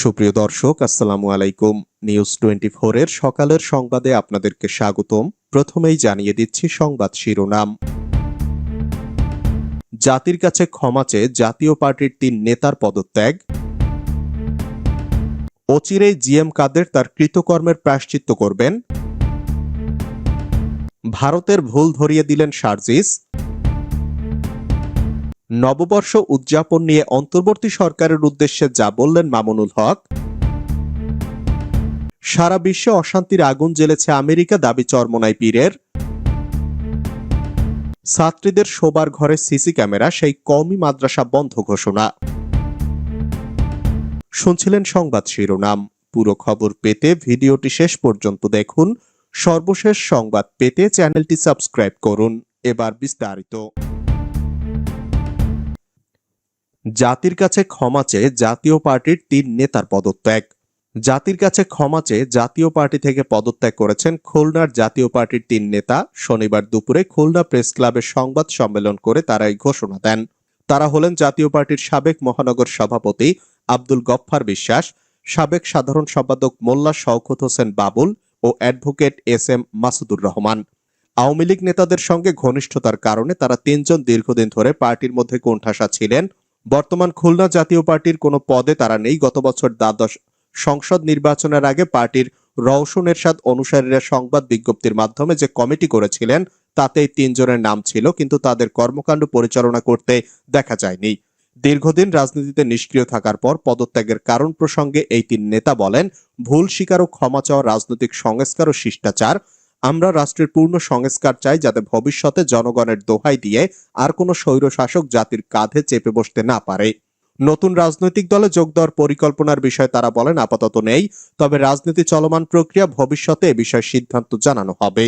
সুপ্রিয় দর্শক, আসসালামু আলাইকুম। নিউজ টোয়েন্টি এর সকালের সংবাদে আপনাদেরকে স্বাগতম। প্রথমেই জানিয়ে দিচ্ছি সংবাদ শিরোনাম। জাতির কাছে ক্ষমা চেয়ে জাতীয় পার্টির তিন নেতার পদত্যাগ। অচিরেই জিএম কাদের তার কৃতকর্মের প্রায়শ্চিত্ত করবেন। ভারতের ভুল ধরিয়ে দিলেন শারজিস নববর্ষ উদযাপন নিয়ে অন্তর্বর্তী সরকারের উদ্দেশ্যে যা বললেন মামুনুল হক, সারা বিশ্বে অশান্তির আগুন জ্বেলেছে আমেরিকা দাবি চরমনাই পীরের। ছাত্রীদের শোবার ঘরে সিসি ক্যামেরা, সেই কমই মাদ্রাসা বন্ধ ঘোষণা। শুনছিলেন সংবাদ শিরোনাম। পুরো খবর পেতে ভিডিওটি শেষ পর্যন্ত দেখুন। সর্বশেষ সংবাদ পেতে চ্যানেলটি সাবস্ক্রাইব করুন। এবার বিস্তারিত। জাতির কাছে ক্ষমা চেয়ে জাতীয় পার্টির তিন নেতার পদত্যাগ। জাতির কাছে ক্ষমা চেয়ে জাতীয় পার্টি থেকে পদত্যাগ করেছেন খুলনার জাতীয় পার্টির তিন নেতা। শনিবার দুপুরে খুলনা প্রেস ক্লাবে সংবাদ সম্মেলন করে তারা এই ঘোষণা দেন। তারা হলেন জাতীয় পার্টির সাবেক মহানগর সভাপতি আব্দুল গফফার বিশ্বাস, সাবেক সাধারণ সম্পাদক মোল্লা শওকত হোসেন বাবুল ও advocate S M Masudur Rahman. Awami League নেতাদের সঙ্গে ঘনিষ্ঠতার কারণে তারা তিনজন দীর্ঘদিন ধরে পার্টির মধ্যে কোণঠাসা ছিলেন। বর্তমান খুলনা জাতীয় পার্টির কোনো পদে তারা নেই। গত বছর দ্বাদশ সংসদ নির্বাচনের আগে পার্টির রওশন এরশাদ অনুসারীরা সংবাদ বিজ্ঞপ্তির মাধ্যমে যে কমিটি করেছিলেন তাতে তিনজনের নাম ছিল, কিন্তু তাদের কর্মকাণ্ড পরিচালনা করতে দেখা যায়নি। দীর্ঘদিন রাজনীতিতে নিষ্ক্রিয় থাকার পর পদত্যাগের কারণ প্রসঙ্গে এই তিন নেতা বলেন, ভুল স্বীকার ও ক্ষমা চাওয়া, রাজনৈতিক সংস্কার ও শিষ্টাচার আমরা রাষ্ট্রের পূর্ণ সংস্কার চাই যাতে ভবিষ্যতে জনগণের দোহাই দিয়ে আর কোনো স্বৈরশাসক জাতির কাঁধে চেপে বসতে না পারে। নতুন রাজনৈতিক দলে যোগ দেওয়ার পরিকল্পনার বিষয়ে তারা বলেন আপাতত নেই, তবে রাজনীতি চলমান প্রক্রিয়া ভবিষ্যতে এ বিষয়ে সিদ্ধান্ত জানানো হবে।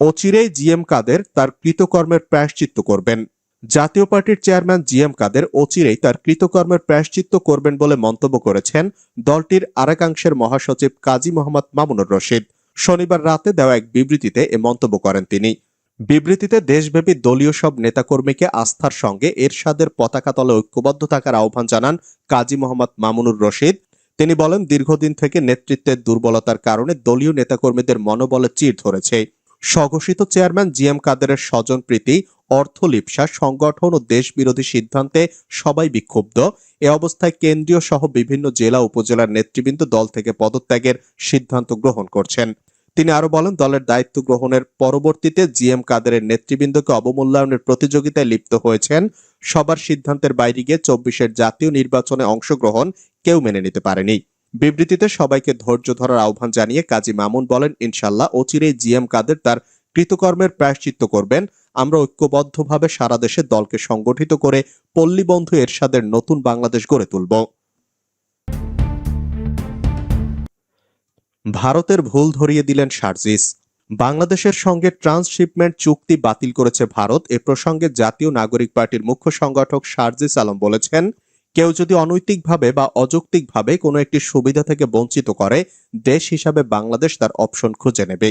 অচিরেই জিএম কাদের তার কৃতকর্মের প্রায়শ্চিত্ত করবেন। জাতীয় পার্টির চেয়ারম্যান জিএম কাদের অচিরেই তার কৃতকর্মের প্রায়শ্চিত্ত করবেন বলে মন্তব্য করেছেন দলটির আরেকাংশের মহাসচিব কাজী মোহাম্মদ মামুনুর রশিদ। শনিবার রাতে দেওয়া এক বিবৃতিতে এ মন্তব্য করেন তিনি। বিবৃতিতে দেশব্যাপী দলীয় সব নেতাকর্মীকে আস্থার সঙ্গে এরশাদের পতাকা তলে ঐক্যবদ্ধ থাকার আহ্বান জানান কাজী মোহাম্মদ মামুনুর রশিদ। তিনি বলেন, দীর্ঘদিন থেকে নেতৃত্বের দুর্বলতার কারণে দলীয় নেতাকর্মীদের মনোবলে চির ধরেছে। স্বঘোষিত চেয়ারম্যান জিএম কাদেরের স্বজন প্রীতি অর্থলিপসা সংগঠন ও দেশ বিরোধী সিদ্ধান্তে সবাই বিক্ষুব্ধ। এ অবস্থায় কেন্দ্রীয় সহ বিভিন্ন জেলা উপজেলার নেতৃবৃন্দ দল থেকে পদত্যাগের সিদ্ধান্ত গ্রহণ করছেন। তিনি আরও বলেন, দলের দায়িত্ব গ্রহণের পরবর্তীতে জিএম কাদেরের নেতৃবৃন্দকে অবমূল্যায়নের প্রতিযোগিতায় লিপ্ত হয়েছেন। সবার সিদ্ধান্তের বাইরে গিয়ে চব্বিশের জাতীয় নির্বাচনে অংশগ্রহণ কেউ মেনে নিতে পারেনি। বিবৃতিতে সবাইকে ধৈর্য ধরার আহ্বান জানিয়ে কাজী মামুন বলেন, ইনশাল্লাহ অচিরেই জিএম কাদের তার কৃতকর্মের প্রায়শ্চিত্ত করবেন। আমরা ঐক্যবদ্ধভাবে সারা দেশে দলকে সংগঠিত করে পল্লীবন্ধু এরশাদের নতুন বাংলাদেশ গড়ে তুলব। ভারতের ভুল ধরিয়ে দিলেন শারজিস বাংলাদেশের সঙ্গে ট্রান্সশিপমেন্ট চুক্তি বাতিল করেছে ভারত। এ প্রসঙ্গে জাতীয় নাগরিক পার্টির মুখ্য সংগঠক শারজিস আলম বলেছেন, কেউ যদি অনৈতিকভাবে বা অযৌক্তিকভাবে কোনো একটি সুবিধা থেকে বঞ্চিত করে, দেশ হিসাবে বাংলাদেশ তার অপশন খুঁজে নেবে।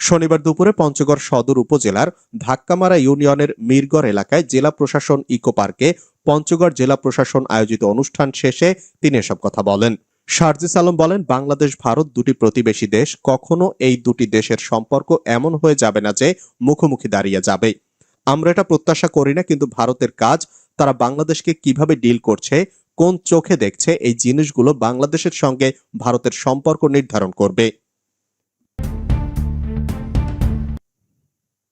শনিবার দুপুরে পঞ্চগড় সদর উপজেলার ধাক্কামারা ইউনিয়নের মিরগড় এলাকায় জেলা প্রশাসন ইকো পার্কে পঞ্চগড় জেলা প্রশাসন আয়োজিত অনুষ্ঠান শেষে তিনি এসব কথা বলেন। শারজিস আলম বলেন, বাংলাদেশ, ভারত দুটি প্রতিবেশী দেশ, কখনো এই দুটি দেশের সম্পর্ক এমন হয়ে যাবে না যে মুখোমুখি দাঁড়িয়ে যাবে। আমরা এটা প্রত্যাশা করি না, কিন্তু ভারতের কাজ, তারা বাংলাদেশকে কীভাবে ডিল করছে, কোন চোখে দেখছে, এই জিনিসগুলো বাংলাদেশের সঙ্গে ভারতের সম্পর্ক নির্ধারণ করবে।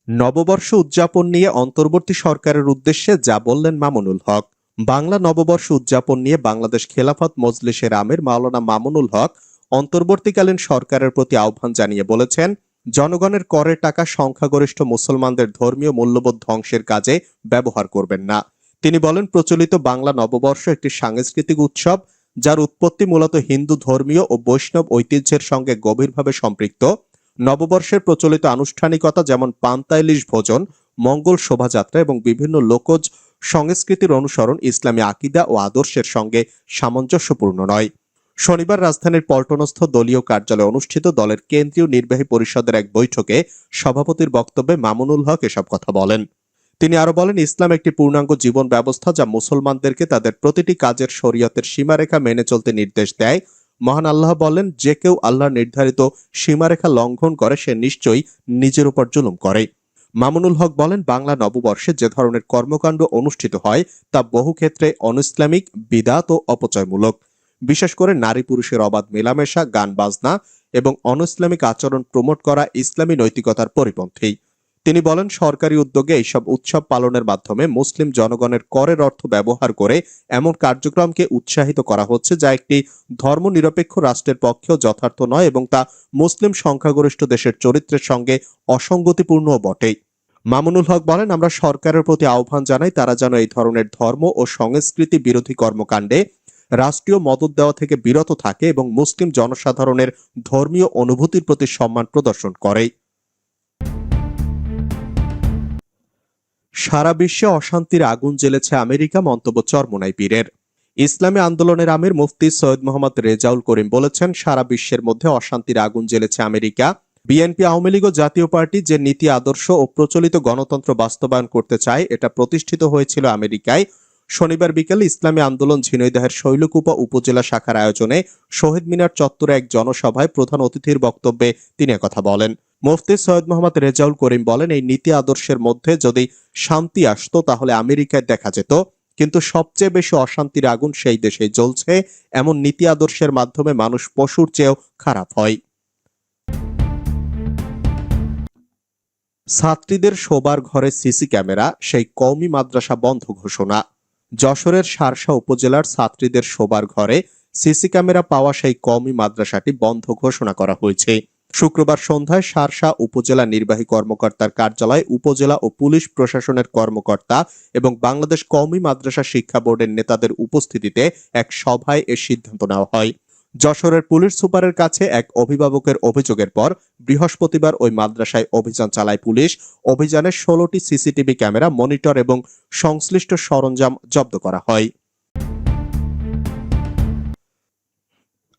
নববর্ষ উদযাপন নিয়ে অন্তর্বর্তী সরকারের উদ্দেশ্যে যা বললেন মামুনুল হক। বাংলা নববর্ষ উদযাপন নিয়ে বাংলাদেশ খেলাফত মজলিসের আমির মাওলানা মামুনুল হক অন্তর্বর্তীকালীন সরকারের প্রতি আহ্বান জানিয়ে বলেছেন, জনগণের করের টাকা সংখ্যাগরিষ্ঠ মুসলমানদের ধর্মীয় মূল্যবোধ ধ্বংসের কাজে ব্যবহার করবেন না। তিনি বলেন, প্রচলিত বাংলা নববর্ষ একটি সাংস্কৃতিক উৎসব, যার উৎপত্তি মূলত হিন্দু ধর্মীয় ও বৈষ্ণব ঐতিহ্যের সঙ্গে গভীরভাবে সম্পৃক্ত। নববর্ষের প্রচলিত আনুষ্ঠানিকতা যেমন পান্তা ইলিশ ভোজন, মঙ্গল শোভাযাত্রা এবং বিভিন্ন লোকজ সংস্কৃতির অনুসরণ ইসলামী আকিদা ও আদর্শের সঙ্গে সামঞ্জস্যপূর্ণ নয়। শনিবার রাজধানীর পল্টনস্থ দলীয় কার্যালয়ে অনুষ্ঠিত দলের কেন্দ্রীয় নির্বাহী পরিষদের এক বৈঠকে সভাপতির বক্তব্যে মামুনুল হক এসব কথা বলেন। তিনি আরও বলেন, ইসলাম একটি পূর্ণাঙ্গ জীবন ব্যবস্থা যা মুসলমানদেরকে তাদের প্রতিটি কাজের শরীয়তের সীমারেখা মেনে চলতে নির্দেশ দেয় মহান আল্লাহ বলেন, যে কেউ আল্লাহর নির্ধারিত সীমারেখা লঙ্ঘন করে, সে নিশ্চয়ই নিজের উপর জুলুম করে। মামুনুল হক বলেন, বাংলা নববর্ষে যে ধরনের কর্মকাণ্ড অনুষ্ঠিত হয়, তা বহু ক্ষেত্রে অনইসলামিক, বিদাত ও অপচয়মূলক। বিশেষ করে নারী পুরুষের অবাধ মেলামেশা, গান বাজনা এবং অনইসলামিক আচরণ প্রমোট করা ইসলামী নৈতিকতার পরিপন্থী। তিনি বলেন, সরকারি উদ্যোগে এইসব উৎসব পালনের মাধ্যমে মুসলিম জনগণের করের অর্থ ব্যবহার করে এমন কার্যক্রমকে উৎসাহিত করা হচ্ছে যা একটি ধর্মনিরপেক্ষ রাষ্ট্রের পক্ষেও যথার্থ নয় এবং তা মুসলিম সংখ্যাগরিষ্ঠ দেশের চরিত্রের সঙ্গে অসঙ্গতিপূর্ণও বটে। মামুনুল হক বলেন, আমরা সরকারের প্রতি আহ্বান জানাই, তারা যেন এই ধরনের ধর্ম ও সংস্কৃতি বিরোধী কর্মকাণ্ডে রাষ্ট্রীয় মদত দেওয়া থেকে বিরত থাকে এবং মুসলিম জনসাধারণের ধর্মীয় অনুভূতির প্রতি সম্মান প্রদর্শন করে। সারা বিশ্বে অশান্তির আগুন জ্বেলেছে আমেরিকা, মন্তব্য চরমোনাই পীরের। ইসলামী আন্দোলনের আমির মুফতি সৈয়দ মোহাম্মদ রেজাউল করিম বলেছেন, সারা বিশ্বের মধ্যে অশান্তির আগুন জ্বেলেছে আমেরিকা। বিএনপি, আওয়ামী লীগ ও জাতীয় পার্টি যে নীতি, আদর্শ ও প্রচলিত গণতন্ত্র বাস্তবায়ন করতে চায়, এটা প্রতিষ্ঠিত হয়েছিল আমেরিকায়। শনিবার বিকেলে ইসলামী আন্দোলন ঝিনাইদহের শৈলকুপা উপজেলা শাখার আয়োজনে শহীদ মিনার চত্বরে এক জনসভায় প্রধান অতিথির বক্তব্যে তিনি কথা বলেন। মুফতি সৈয়দ মোহাম্মদ রেজাউল করিম বলেন, এই নীতি আদর্শের মধ্যে যদি শান্তি আসতো, তাহলে আমেরিকায় দেখা যেত। কিন্তু সবচেয়ে বেশি অশান্তির আগুন সেই দেশে জ্বলছে। এমন নীতি আদর্শের মাধ্যমে মানুষ পশুর চেয়েও খারাপ হয়। ছাত্রীদের শোবার ঘরে সিসি ক্যামেরা, সেই কওমি মাদ্রাসা বন্ধ ঘোষণা। যশোরের সারসা উপজেলার ছাত্রীদের শোবার ঘরে সিসি ক্যামেরা পাওয়া সেই কওমি মাদ্রাসাটি বন্ধ ঘোষণা করা হয়েছে। শুক্রবার সন্ধ্যায় সারসা উপজেলা নির্বাহী কর্মকর্তার কার্যালয়ে, উপজেলা ও পুলিশ প্রশাসনের কর্মকর্তা এবং বাংলাদেশ কওমি মাদ্রাসা শিক্ষা বোর্ডের নেতাদের উপস্থিতিতে এক সভায় এ সিদ্ধান্ত নেওয়া হয়। যশোরের পুলিশ সুপারের কাছে এক অভিভাবকের অভিযোগের পর বৃহস্পতিবার ওই মাদ্রাসায় অভিযান চালায় পুলিশ। অভিযানে ষোলোটি সিসিটিভি ক্যামেরা, মনিটর এবং সংশ্লিষ্ট সরঞ্জাম জব্দ করা হয়।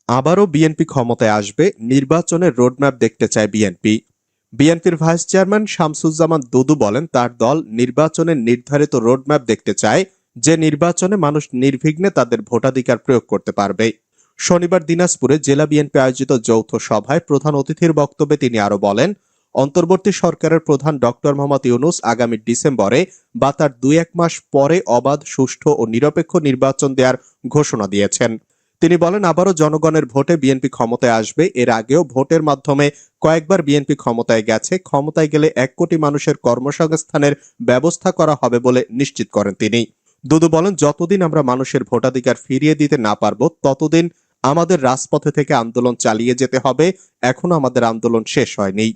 আবারও বিএনপি ক্ষমতায় আসবে, নির্বাচনের রোডম্যাপ দেখতে চায় বিএনপি। বিএনপির ভাইস চেয়ারম্যান শামসুজ্জামান দুদু বলেন, তার দল নির্বাচনের নির্ধারিত রোডম্যাপ দেখতে চায়। যে নির্বাচনে মানুষ নির্বিঘ্নে তাদের ভোটাধিকার প্রয়োগ করতে পারবে। শনিবার দিনাজপুরে জেলা বিএনপি আয়োজিত যৌথ সভায় প্রধান অতিথির বক্তব্যে তিনি আরও বলেন, অন্তর্বর্তী সরকারের প্রধান ডক্টর মোহাম্মদ ইউনুস আগামী ডিসেম্বরে বা তার দুই এক মাস পরে অবাধ, সুষ্ঠু ও নিরপেক্ষ নির্বাচন দেওয়ার ঘোষণা দিয়েছেন। তিনি বলেন, আবারও জনগণের ভোটে বিএনপি ক্ষমতায় আসবে। এর আগেও ভোটের মাধ্যমে কয়েকবার বিএনপি ক্ষমতায় গেছে। ক্ষমতায় গেলে এক কোটি মানুষের কর্মসংস্থানের ব্যবস্থা করা হবে বলে নিশ্চিত করেন তিনি। দুদু বলেন, যতদিন আমরা মানুষের ভোটাধিকার ফিরিয়ে দিতে না পারব, ততদিন আমাদের রাজপথে থেকে আন্দোলন চালিয়ে যেতে হবে। এখনও আমাদের আন্দোলন শেষ হয়নি।